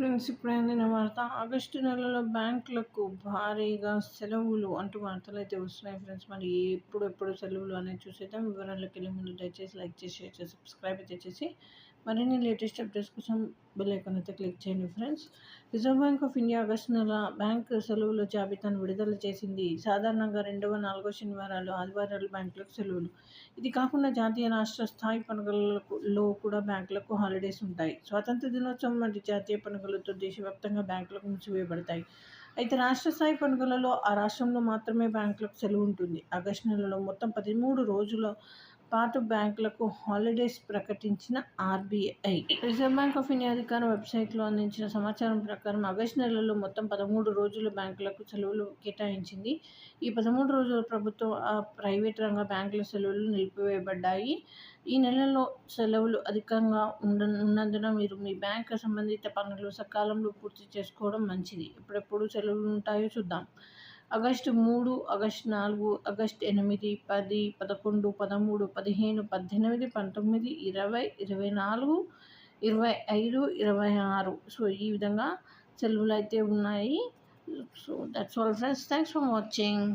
Friends ఇప్పుడు వార్త August నెలలో బ్యాంకులకు భారీగా సెలవులు అంటూ వార్తలు అయితే వస్తున్నాయి ఫ్రెండ్స్. మరి ఎప్పుడు ఎప్పుడు సెలవులు అనేది చూసేద్దాం. వివరాల్లోకి వెళ్ళే ముందు దయచేసి లైక్ చేసి షేర్ చేసి సబ్స్క్రైబ్ అయితే చేసి మరిన్ని లేటెస్ట్ అప్డేట్స్ కోసం బెల్ ఐకాన్ అయితే క్లిక్ చేయండి friends. Reserve bank of India August నెల బ్యాంక్ సెలవుల జాబితాను విడుదల చేసింది. సాధారణంగా రెండవ నాలుగో శనివారాలు ఆదివారాలు బ్యాంకులకు సెలవులు. ఇది కాకుండా జాతీయ రాష్ట్ర స్థాయి పండుగలలో కూడా బ్యాంకులకు హాలిడేస్ ఉంటాయి. స్వాతంత్ర దినోత్సవం వంటి జాతీయ పండుగలతో దేశవ్యాప్తంగా బ్యాంకులకు మూసివేయబడతాయి. అయితే రాష్ట్ర స్థాయి పండుగలలో ఆ రాష్ట్రంలో మాత్రమే బ్యాంకులకు సెలవు ఉంటుంది. ఆగస్టు నెలలో మొత్తం పదిమూడు రోజుల పాటు బ్యాంకులకు హాలిడేస్ ప్రకటించిన RBI. Reserve bank of India అధికార వెబ్సైట్లో అందించిన సమాచారం ప్రకారం ఆగస్టు నెలలో మొత్తం పదమూడు రోజులు బ్యాంకులకు సెలవులు కేటాయించింది. ఈ పదమూడు రోజులు ప్రభుత్వ ప్రైవేట్ రంగ బ్యాంకుల సెలవులు నిలిపివేయబడ్డాయి. ఈ నెలలో సెలవులు అధికంగా ఉండ ఉన్నందున మీరు మీ బ్యాంక్ సంబంధిత పనులు సకాలంలో పూర్తి చేసుకోవడం మంచిది. ఎప్పుడెప్పుడు సెలవులు ఉంటాయో చూద్దాం. ఆగస్టు మూడు ఆగస్టు నాలుగు ఆగస్టు ఎనిమిది పది పదకొండు పదమూడు పదిహేను పద్దెనిమిది పంతొమ్మిది ఇరవై ఇరవై నాలుగు ఇరవై ఐదు ఇరవై ఆరు. సో ఈ విధంగా సెలవులు అయితే ఉన్నాయి. So that's all friends thanks for watching